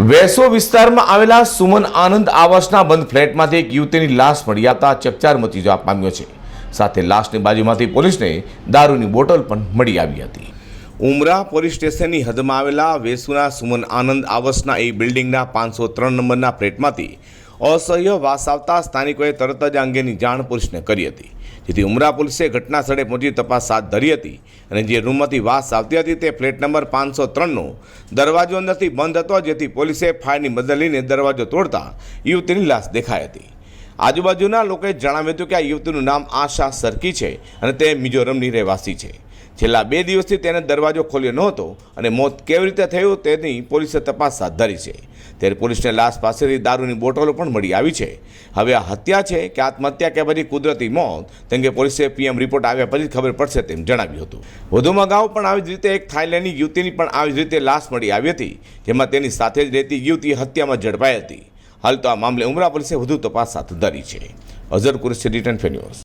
વેસો વિસ્તારમાં આવેલા સુમન આનંદ આવાસના બંધ ફ્લેટમાંથી એક યુવતીની લાશ મળી આવતા ચકચાર મચી જવા પામ્યો છે. સાથે લાશની બાજુમાંથી પોલીસને દારૂની બોટલ પણ મળી આવી હતી. ઉમરા પોલીસ સ્ટેશનની હદમાં આવેલા વેસુના સુમન આનંદ આવાસના એ બિલ્ડિંગના પાંચસો ત્રણ નંબરના ફ્લેટમાંથી અસહ્ય વાસ આવતા સ્થાનિકોએ તરત જ અંગેની જાણ પોલીસને કરી હતી. જેથી ઉમરા પોલીસે ઘટના સ્થળે પહોંચી તપાસ હાથ ધરી હતી અને જે રૂમમાંથી વાસ આવતી હતી તે ફ્લેટ નંબર પાંચસો ત્રણનો દરવાજો અંદરથી બંધ હતો, જેથી પોલીસે ફાયરની મદદ લઈને દરવાજો તોડતા યુવતીની લાશ દેખાઈ હતી. આજુબાજુના લોકોએ જણાવ્યું હતું કે આ યુવતીનું નામ આશા સરકી છે અને તે મિઝોરમની રહેવાસી છે. છેલ્લા બે દિવસથી તેને દરવાજો ખોલ્યો નહોતો અને મોત કેવી રીતે થયું તેની પોલીસે તપાસ હાથ ધરી છે. ત્યારે પોલીસને લાશ પાસેથી દારૂની બોટલો પણ મળી આવી છે. હવે આ હત્યા છે કે આત્મહત્યા કે પછી કુદરતી મોત તેમ કે પોલીસે પીએમ રિપોર્ટ આવ્યા પછી ખબર પડશે તેમ જણાવ્યું હતું. વધુમાં અગાઉ પણ આવી જ રીતે એક થાઇલેન્ડની યુવતીની પણ આવી જ રીતે લાશ મળી આવી હતી, જેમાં તેની સાથે જ રહેતી યુવતી હત્યામાં ઝડપાઈ હતી. હાલ તો આ મામલે ઉમરા પોલીસે વધુ તપાસ હાથ ધરી છે. અઝર કુરેશી રિટર્ન ફેન્યુઝ